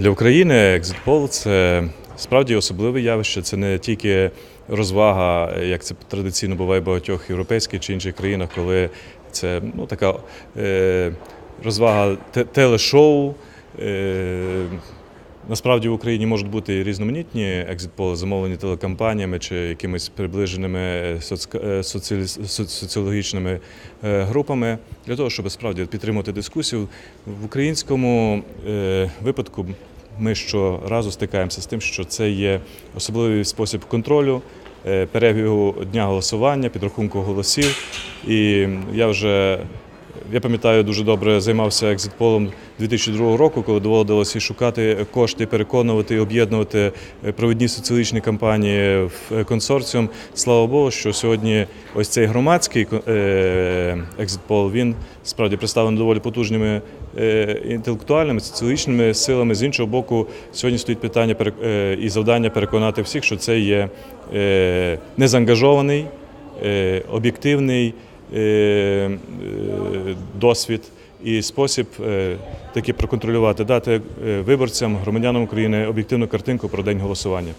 Для України екзитпол це справді особливе явище. Це не тільки розвага, як це традиційно буває в багатьох європейських чи інших країнах, коли це ну, така е, розвага телешоу. Е, Насправді в Україні можуть бути різноманітні екзитполи, замовлені телекомпаніями чи якимись приближеними е, соц- соціологічними е, групами для того, щоб справді підтримувати дискусію. В українському е, випадку ми щоразу стикаємося з тим, що це є особливий спосіб контролю, е, перебігу дня голосування, підрахунку голосів. І я вже я пам'ятаю, дуже добре займався екзитполом 2002 року, коли доводилося шукати кошти, переконувати і об'єднувати е, провідні соціологічні кампанії в е, консорціум. Слава Богу, що сьогодні ось цей громадський е, екзитпол він справді представлений доволі потужними інтелектуальними соціологічними силами. З іншого боку, сьогодні стоїть питання і завдання переконати всіх, що це є незаангажований, об'єктивний досвід і спосіб е, таки проконтролювати, дати е, виборцям, громадянам України об'єктивну картинку про день голосування.